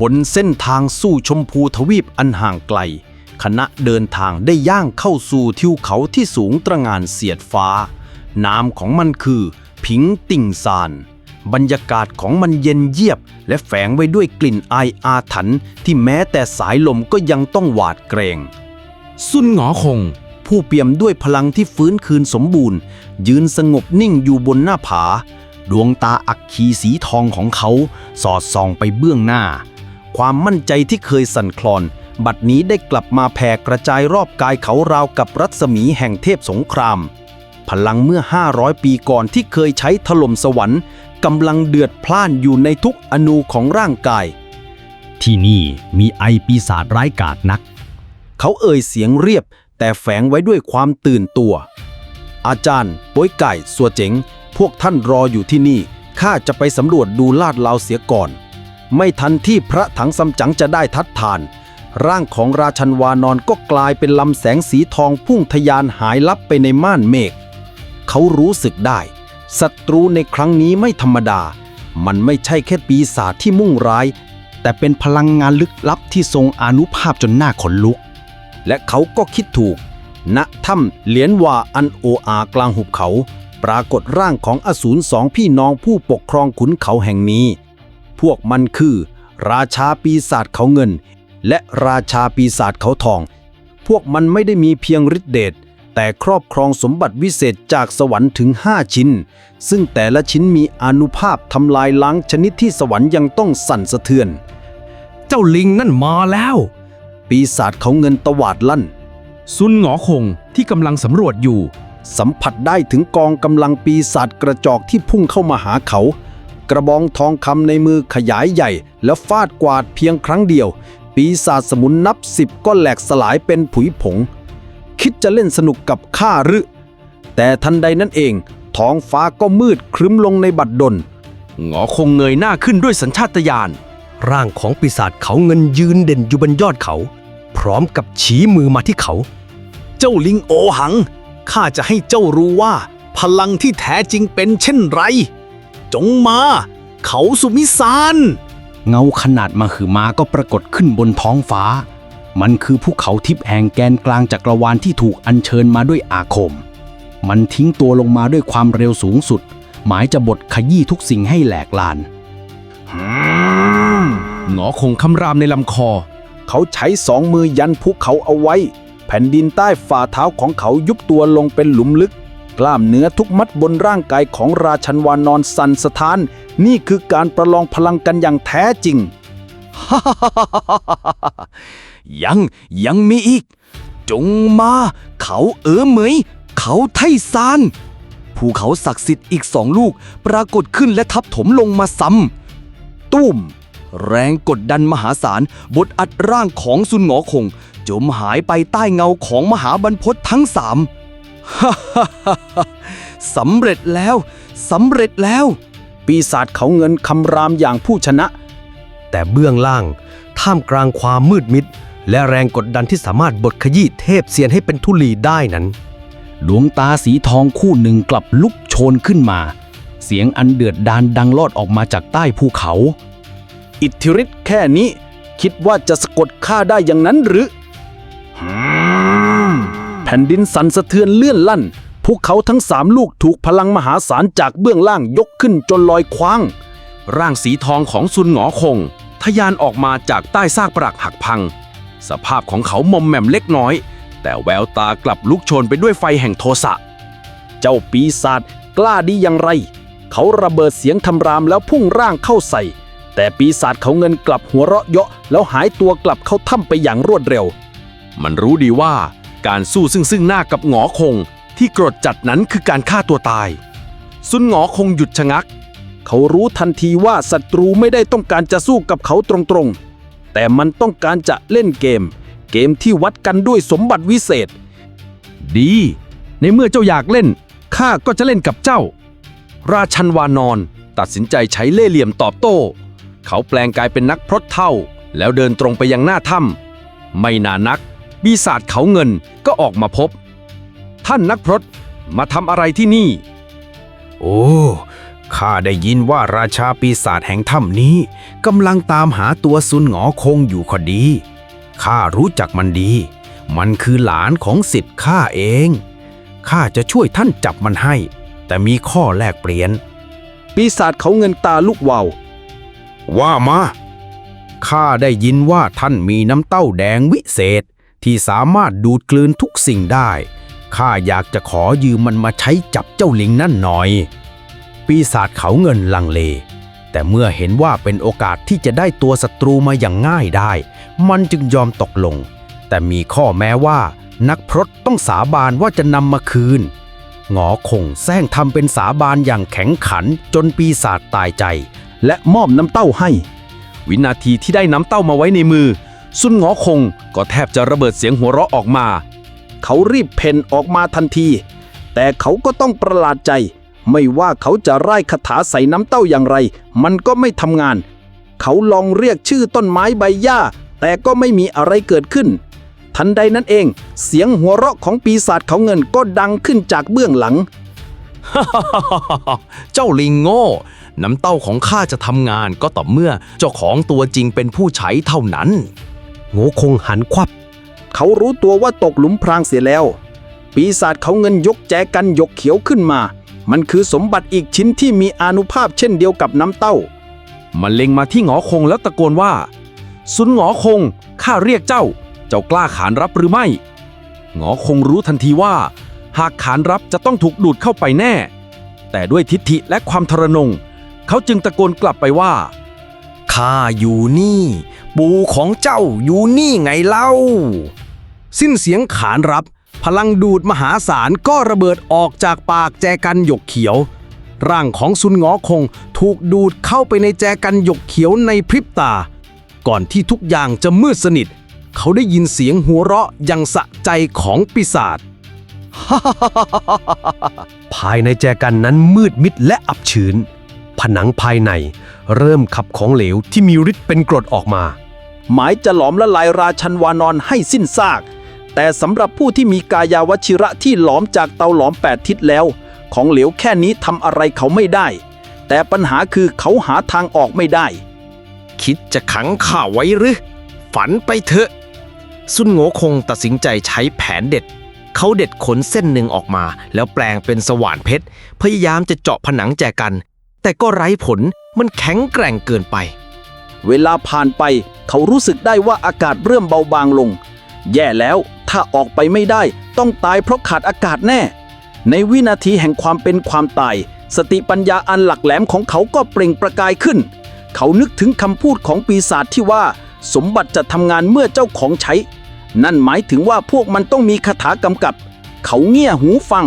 บนเส้นทางสู่ชมพูทวีปอันห่างไกล คณะเดินทางได้ย่างเข้าสู่ทิวเขาที่สูงตระงานเสียดฟ้า นามของมันคือ ผิงติ่งซาน บรรยากาศของมันเย็นเยียบ และแฝงไว้ด้วยกลิ่นอายอาถรรพ์ที่แม้แต่สายลมก็ยังต้องหวาดเกรง ซุนหงอคง ผู้เปี่ยมด้วยพลังที่ฟื้นคืนสมบูรณ์ ยืนสงบนิ่งอยู่บนหน้าผา ดวงตาอักขีสีทองของเขา สอดส่องไปเบื้องหน้า ความมั่นใจที่เคยสั่นคลอน บัดนี้ได้กลับมาแผ่กระจายรอบกายเขาราวกับรัศมีแห่งเทพสงคราม พลังเมื่อ 500 ปีก่อนที่เคยใช้ถล่มสวรรค์กำลังเดือดพล่านอยู่ในทุกอนูของร่างกาย ที่นี่มีไอปีศาจร้ายกาจนัก เขาเอ่ยเสียงเรียบ แต่แฝงไว้ด้วยความตื่นตัว อาจารย์ป้ยไก่สัวเจ๋ง พวกท่านรออยู่ที่นี่ข้าจะไปสำรวจดูลาดลาวเสียก่อน ไม่ทันที่พระถังซัมจั๋งจะได้ทัดทาน ร่างของราชันวานอนก็กลายเป็นลำแสงสีทองพุ่งทะยานหายลับไปในม่านเมฆเขารู้สึกได้ศัตรูในครั้งนี้ไม่ธรรมดา มันไม่ใช่แค่ปีศาจที่มุ่งร้าย แต่เป็นพลังงานลึกลับที่ทรงอนุภาพจนหน้าขนลุก และเขาก็คิดถูก ณถ้ำเหลียนวาอันโออากลางหุบเขา ปรากฏร่างของอสูรสองพี่น้องผู้ปกครองขุนเขาแห่งนี้ พวกมันคือ ราชาปีศาจเขาเงิน และราชาปีศาจเขาทอง พวกมันไม่ได้มีเพียงฤทธิเดชแต่ครอบครองสมบัติวิเศษจากสวรรค์ถึง 5 ชิ้น ซึ่งแต่ละชิ้นมีอานุภาพทำลายล้างชนิดที่สวรรค์ยังต้องสั่นสะเทือน เจ้าลิงนั่นมาแล้ว ปีศาจเขาเงินตวาดลั่น ซุนหงอคงที่กำลังสำรวจอยู่ สัมผัสได้ถึงกองกำลังปีศาจกระจอกที่พุ่งเข้ามาหาเขา กระบองทองคำในมือขยายใหญ่ แล้วฟาดกวาดเพียงครั้งเดียว ปีศาจสมุนนับสิบก็แหลกสลายเป็นผุยผง คิดจะเล่นสนุกกับข้าหรือ แต่ทันใดนั้นเอง ท้องฟ้าก็มืดครึ้มลงในบัดดลหงอคงเงยหน้าขึ้นด้วยสัญชาตญาณร่างของปีศาจเขาเงินยืนเด่นอยู่บนยอดเขา พร้อมกับชี้มือมาที่เขา เจ้าลิงโอหัง ข้าจะให้เจ้ารู้ว่า พลังที่แท้จริงเป็นเช่นไร จงมา เขาสุมิสานเงาขนาดมาคือมาก็ปรากฏขึ้นบนท้องฟ้า มันคือภูเขาทิพย์แห่งแกนกลางจักรวาลที่ถูกอัญเชิญมาด้วยอาคม มันทิ้งตัวลงมาด้วยความเร็วสูงสุด หมายจะบดขยี้ทุกสิ่งให้แหลกลานหงอคงคำรามในลำคอ เขาใช้สองมือยันภูเขาเอาไว้ แผ่นดินใต้ฝ่าเท้าของเขายุบตัวลงเป็นหลุมลึก กล้ามเนื้อทุกมัดบนร่างกายของราชันวานอนสันสะท้าน นี่คือการประลองพลังกันอย่างแท้จริง ยังยังมีอีก จงมา เขาเอ๋อเหมย เขาไทซานภูเขาศักดิ์สิทธิ์อีกสองลูกปรากฏขึ้นและทับถมลงมาซ้ำตุ้ม แรงกดดันมหาศาลบดอัดร่างของซุนหงอคง จมหายไปใต้เงาของมหาบรรพตทั้งสาม สำเร็จแล้วสำเร็จแล้ว ปีศาจเขาเงินคำรามอย่างผู้ชนะ แต่เบื้องล่าง ท่ามกลางความมืดมิด และแรงกดดันที่สามารถบดขยี้เทพเซียนให้เป็นทุลีได้นั้น ดวงตาสีทองคู่หนึ่งกลับลุกโชนขึ้นมา เสียงอันเดือดดานดังลอดออกมาจากใต้ภูเขา อิทธิฤทธิ์แค่นี้ คิดว่าจะสะกดข้าได้อย่างนั้นหรือ แผ่นดินสั่นสะเทือนเลื่อนลั่นภูเขาทั้งสามลูกถูกพลังมหาศาลจากเบื้องล่างยกขึ้นจนลอยคว้าง ร่างสีทองของซุนหงอคงทะยานออกมาจากใต้ซากปรักหักพัง สภาพของเขามอมแหม่มเล็กน้อย แต่แววตากลับลุกโชนไปด้วยไฟแห่งโทสะ เจ้าปีศาจกล้าดีอย่างไร เขาระเบิดเสียงทำรามแล้วพุ่งร่างเข้าใส่ แต่ปีศาจเขาเงินกลับหัวเราะเยาะแล้วหายตัวกลับเข้าถ้ำไปอย่างรวดเร็ว มันรู้ดีว่า การสู้ซึ่งซึ่งหน้ากับหงอคงที่โกรธจัดนั้นคือการฆ่าตัวตาย ซุนหงอคงหยุดชะงัก เขารู้ทันทีว่าศัตรูไม่ได้ต้องการจะสู้กับเขาตรงๆ แต่มันต้องการจะเล่นเกม เกมที่วัดกันด้วยสมบัติวิเศษ ดี ในเมื่อเจ้าอยากเล่นข้าก็จะเล่นกับเจ้า ราชันวานอนตัดสินใจใช้เล่ห์เหลี่ยมตอบโต้ เขาแปลงกายเป็นนักพรตเท่า แล้วเดินตรงไปยังหน้าถ้ำไม่นานนัก ปีศาจเขาเงินก็ออกมาพบ ท่านนักพรตมาทำอะไรที่นี่ โอ้ ข้าได้ยินว่าราชาปีศาจแห่งถ้ำนี้กำลังตามหาตัวซุนหงอคงอยู่คดี ข้ารู้จักมันดี มันคือหลานของสิทธิ์ข้าเอง ข้าจะช่วยท่านจับมันให้ แต่มีข้อแลกเปลี่ยน ปีศาจเขาเงินตาลุกวาวว่ามา ข้าได้ยินว่าท่านมีน้ำเต้าแดงวิเศษ ที่สามารถดูดกลืนทุกสิ่งได้ ข้าอยากจะขอยืมมันมาใช้จับเจ้าลิงนั่นหน่อย ปีศาจเขาเงินลังเล แต่เมื่อเห็นว่าเป็นโอกาสที่จะได้ตัวศัตรูมาอย่างง่ายได้ มันจึงยอมตกลง แต่มีข้อแม้ว่า นักพรตต้องสาบานว่าจะนำมาคืน หงอคงแซงทำเป็นสาบานอย่างแข็งขันจนปีศาจตายใจ และมอบน้ำเต้าให้ วินาทีที่ได้น้ำเต้ามาไว้ในมือ ซุนหงอคงก็แทบจะระเบิดเสียงหัวเราะออกมา เขารีบเพ่นออกมาทันที แต่เขาก็ต้องประหลาดใจ ไม่ว่าเขาจะไล่คาถาใส่น้ำเต้าอย่างไร มันก็ไม่ทำงาน เขาลองเรียกชื่อต้นไม้ใบหญ้า แต่ก็ไม่มีอะไรเกิดขึ้น ทันใดนั้นเอง เสียงหัวเราะของปีศาจเขาเงินก็ดังขึ้นจากเบื้องหลังเจ้าลิงโง่ น้ำเต้าของข้าจะทำงานก็ต่อเมื่อเจ้าของตัวจริงเป็นผู้ใช้เท่านั้น โงคงหันควับ เขารู้ตัวว่าตกหลุมพรางเสียแล้ว ปีศาจเขาเงินยกแจกันยกเขียวขึ้นมา มันคือสมบัติอีกชิ้นที่มีอานุภาพเช่นเดียวกับน้ำเต้า มันเล็งมาที่หงอคงแล้วตะโกนว่าซุนหงอคง ข้าเรียกเจ้า เจ้ากล้าขานรับหรือไม่ หงอคงรู้ทันทีว่า หากขานรับจะต้องถูกดูดเข้าไปแน่ แต่ด้วยทิฐิและความทรนง เขาจึงตะโกนกลับไปว่าข้าอยู่นี่ ปู่ของเจ้าอยู่นี่ไงเล่า สิ้นเสียงขานรับ พลังดูดมหาศาลก็ระเบิดออกจากปากแจกันหยกเขียว ร่างของซุนงอคงถูกดูดเข้าไปในแจกันหยกเขียวในพริบตา ก่อนที่ทุกอย่างจะมืดสนิท เขาได้ยินเสียงหัวเราะย่างสะใจของปีศาจภายในแจกันนั้นมืดมิดและอับชื้น ผนังภายในเริ่มขับของเหลวที่มีฤทธิ์เป็นกรดออกมา หมายจะหลอมละลายราชันวานอนให้สิ้นซาก แต่สำหรับผู้ที่มีกายาวชิระที่หลอมจากเตาหลอมแปดทิศแล้ว ของเหลวแค่นี้ทำอะไรเขาไม่ได้ แต่ปัญหาคือเขาหาทางออกไม่ได้ คิดจะขังข้าไว้หรือ ฝันไปเถอะ ซุนโงคงตัดสินใจใช้แผนเด็ด เขาเด็ดขนเส้นหนึ่งออกมา แล้วแปลงเป็นสว่านเพชร พยายามจะเจาะผนังแจกัน แต่ก็ไร้ผลมันแข็งแกร่งเกินไป เวลาผ่านไป เขารู้สึกได้ว่าอากาศเริ่มเบาบางลง แย่แล้วถ้าออกไปไม่ได้ ต้องตายเพราะขาดอากาศแน่ ในวินาทีแห่งความเป็นความตาย สติปัญญาอันหลักแหลมของเขาก็เปล่งประกายขึ้น เขานึกถึงคำพูดของปีศาจที่ว่า สมบัติจะทำงานเมื่อเจ้าของใช้ นั่นหมายถึงว่าพวกมันต้องมีคาถากำกับ เขาเงี่ยหูฟัง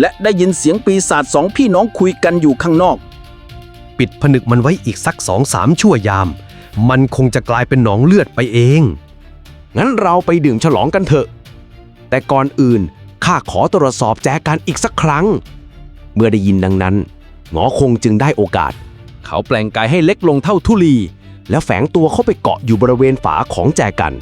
และได้ยินเสียงปีศาจสองพี่น้องคุยกันอยู่ข้างนอก ปิดผนึกมันไว้อีกสักสองสามชั่วยาม มันคงจะกลายเป็นหนองเลือดไปเอง งั้นเราไปดื่มฉลองกันเถอะ แต่ก่อนอื่นข้าขอตรวจสอบแจกันอีกสักครั้ง เมื่อได้ยินดังนั้นหงอคงจึงได้โอกาส เขาแปลงกายให้เล็กลงเท่าทุลี แล้วแฝงตัวเข้าไปเกาะอยู่บริเวณฝาของแจกัน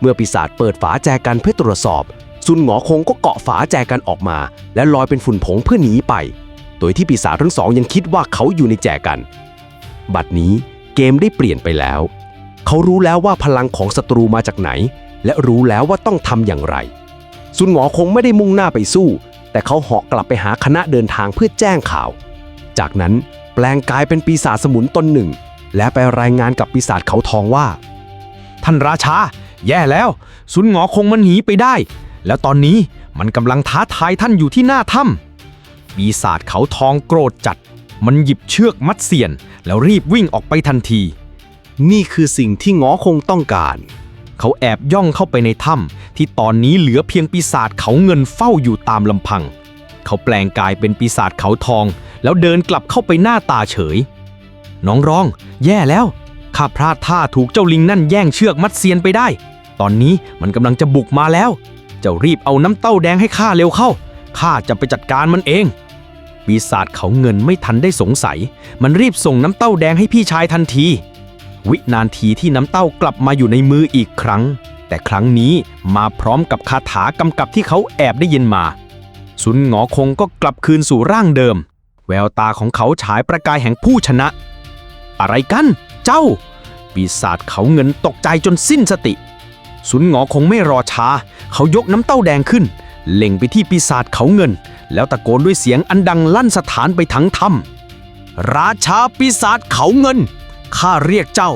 เมื่อปีศาจเปิดฝาแจกันเพื่อตรวจสอบ ซุนหงอคงก็เกาะฝาแจกันออกมา และลอยเป็นฝุ่นผงเพื่อหนีไป โดยที่ปีศาจทั้งสองยังคิดว่าเขาอยู่ในแจกัน บัดนี้ เกมได้เปลี่ยนไปแล้ว เขารู้แล้วว่าพลังของศัตรูมาจากไหน และรู้แล้วว่าต้องทำอย่างไร ซุนหงอคงไม่ได้มุ่งหน้าไปสู้ แต่เขาเหาะกลับไปหาคณะเดินทางเพื่อแจ้งข่าว จากนั้นแปลงกายเป็นปีศาจสมุนตนหนึ่ง และไปรายงานกับปีศาจเขาทองว่า ท่านราชา แย่แล้วสุนหงอคงมันหนีไปได้ แล้วตอนนี้มันกำลังท้าทายท่านอยู่ที่หน้าถ้ำปีศาจเขาทองโกรธจัด มันหยิบเชือกมัดเสียน แล้วรีบวิ่งออกไปทันที นี่คือสิ่งที่หงอคงต้องการ เขาแอบย่องเข้าไปในถ้ำที่ตอนนี้เหลือเพียงปีศาจเขาเงินเฝ้าอยู่ตามลำพัง เขาแปลงกายเป็นปีศาจเขาทอง แล้วเดินกลับเข้าไปหน้าตาเฉย น้องร้อง แย่แล้วข้าพลาดท่าถูกเจ้าลิงนั่นแย่งเชือกมัดเซียนไปได้ ตอนนี้มันกำลังจะบุกมาแล้ว เจ้ารีบเอาน้ำเต้าแดงให้ข้าเร็วเข้าข้าจะไปจัดการมันเอง ปีศาจเขาเงินไม่ทันได้สงสัย มันรีบส่งน้ำเต้าแดงให้พี่ชายทันที วินานทีที่น้ำเต้ากลับมาอยู่ในมืออีกครั้ง แต่ครั้งนี้มาพร้อมกับคาถากำกับที่เขาแอบได้ยินมา สุนหงอคงก็กลับคืนสู่ร่างเดิม แววตาของเขาฉายประกายแห่งผู้ชนะ อะไรกัน เจ้า ปีศาจเขาเงินตกใจจนสิ้นสติ สุนหงอคงไม่รอช้า เขายกน้ำเต้าแดงขึ้น เล็งไปที่ปีศาจเขาเงิน แล้วตะโกนด้วยเสียงอันดังลั่นสถานไปทั้งถ้ำราชาปีศาจเขาเงิน ข้าเรียกเจ้า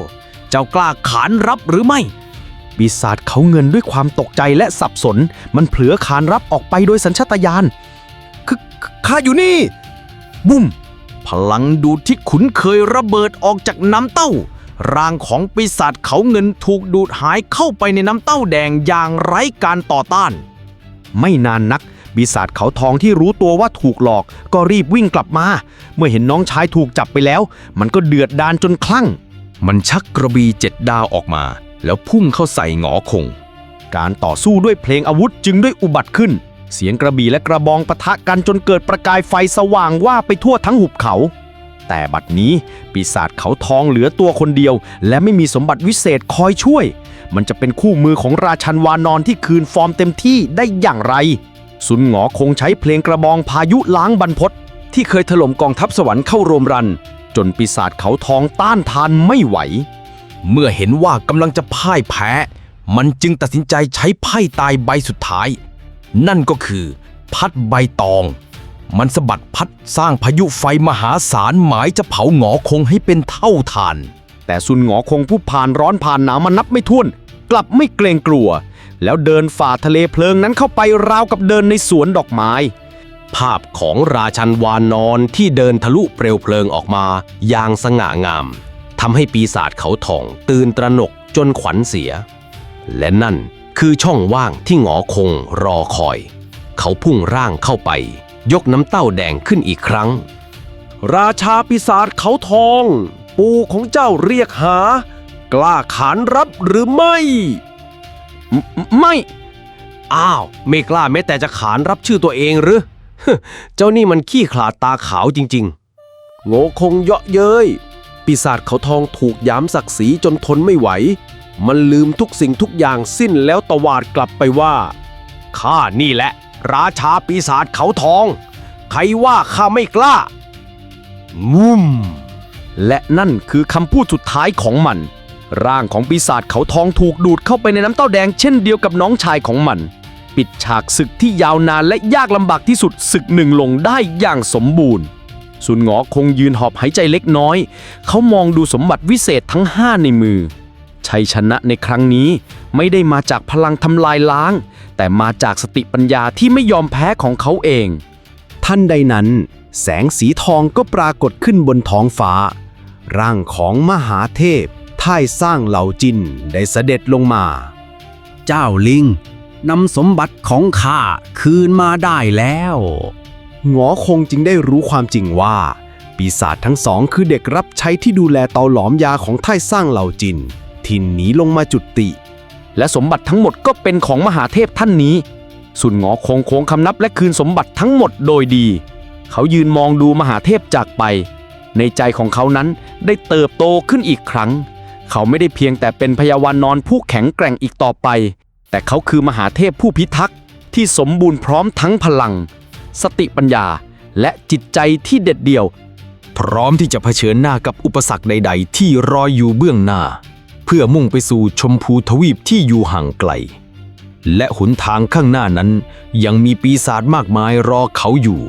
เจ้ากล้าขานรับหรือไม่ ปีศาจเขาเงินด้วยความตกใจและสับสน มันเผลอขานรับออกไปโดยสัญชาตญาณคือข้าอยู่นี่ บุ้ม พลังดูดที่คุ้นเคยระเบิดออกจากน้ำเต้า ร่างของปีศาจเขาเงินถูกดูดหายเข้าไปในน้ำเต้าแดงอย่างไร้การต่อต้าน ไม่นานนัก ปีศาจเขาทองที่รู้ตัวว่าถูกหลอก ก็รีบวิ่งกลับมา เมื่อเห็นน้องชายถูกจับไปแล้ว มันก็เดือดดานจนคลั่ง มันชักกระบี่เจ็ดดาวออกมา แล้วพุ่งเข้าใส่หงอคง การต่อสู้ด้วยเพลงอาวุธจึงได้อุบัติขึ้น เสียงกระบี่และกระบองปะทะกันจนเกิดประกายไฟสว่างว่าไปทั่วทั้งหุบเขา แต่บัดนี้ปีศาจเขาทองเหลือตัวคนเดียว และไม่มีสมบัติวิเศษคอยช่วย มันจะเป็นคู่มือของราชันวานอนที่คืนฟอร์มเต็มที่ได้อย่างไร สุนหงอคงใช้เพลงกระบองพายุล้างบรรพตที่เคยถล่มกองทัพสวรรค์เข้าโรมรัน จนปีศาจเขาทองต้านทานไม่ไหว เมื่อเห็นว่ากำลังจะพ่ายแพ้ มันจึงตัดสินใจใช้ไพ่ตายใบสุดท้าย นั่นก็คือ พัดใบตอง มันสะบัดพัดสร้างพายุไฟมหาศาลหมายจะเผาหงอคงให้เป็นเท่าทาน แต่ซุนหงอคงผู้ผ่านร้อนผ่านหนาวมานับไม่ถ้วน กลับไม่เกรงกลัว แล้วเดินฝ่าทะเลเพลิงนั้นเข้าไปราวกับเดินในสวนดอกไม้ ภาพของราชันวานนอนที่เดินทะลุเปลวเพลิงออกมาอย่างสง่างามทำให้ปีศาจเขาทองตื่นตระหนกจนขวัญเสีย และนั่นคือช่องว่างที่หงอคงรอคอย เขาพุ่งร่างเข้าไป ยกน้ำเต้าแดงขึ้นอีกครั้ง ราชาปีศาจเขาทอง ปู่ของเจ้าเรียกหา กล้าขานรับหรือไม่ ไม่ อ้าว ไม่กล้าแม้แต่จะขานรับชื่อตัวเองหรือ เจ้านี่มันขี้ขลาดตาขาวจริง ๆ โง่คงเยาะเย้ย ปีศาจเขาทองถูกย้ำศักดิ์ศรีจนทนไม่ไหว มันลืมทุกสิ่งทุกอย่างสิ้นแล้วตวาดกลับไปว่า ข้านี่แหละ ราชาปีศาจเขาทอง ใครว่าข้าไม่กล้างุ่มและนั่นคือคำพูดสุดท้ายของมัน ร่างของปีศาจเขาทองถูกดูดเข้าไปในน้ำเต้าแดงเช่นเดียวกับน้องชายของมัน ปิดฉากศึกที่ยาวนานและยากลำบากที่สุดศึกหนึ่งลงได้อย่างสมบูรณ์สุนหงอคงยืนหอบหายใจเล็กน้อย เขามองดูสมบัติวิเศษทั้งห้าในมือ ชัยชนะในครั้งนี้ไม่ได้มาจากพลังทำลายล้าง แต่มาจากสติปัญญาที่ไม่ยอมแพ้ของเขาเอง ท่านใดนั้น แสงสีทองก็ปรากฏขึ้นบนท้องฟ้า ร่างของมหาเทพ ท่ายสร้างเหล่าจินได้เสด็จลงมา เจ้าลิงนำสมบัติของข้าคืนมาได้แล้ว หงอคงจึงได้รู้ความจริงว่า ปีศาจทั้งสองคือเด็กรับใช้ที่ดูแลเตาหลอมยาของท่ายสร้างเหล่าจิน ทินหนีลงมาจุติ และสมบัติทั้งหมดก็เป็นของมหาเทพท่านนี้ สุนหงอคงโค้งคำนับและคืนสมบัติทั้งหมดโดยดี เขายืนมองดูมหาเทพจากไป ในใจของเขานั้นได้เติบโตขึ้นอีกครั้ง เขาไม่ได้เพียงแต่เป็นพยาวานนอนผู้แข็งแกร่งอีกต่อไป แต่เขาคือมหาเทพผู้พิทักษ์ที่สมบูรณ์พร้อมทั้งพลัง สติปัญญาและจิตใจที่เด็ดเดี่ยว พร้อมที่จะเผชิญหน้ากับอุปสรรคใด ๆ ที่รออยู่เบื้องหน้า เพื่อมุ่งไปสู่ชมพูทวีปที่อยู่ห่างไกล และหนทางข้างหน้านั้นยังมีปีศาจมากมายรอเขาอยู่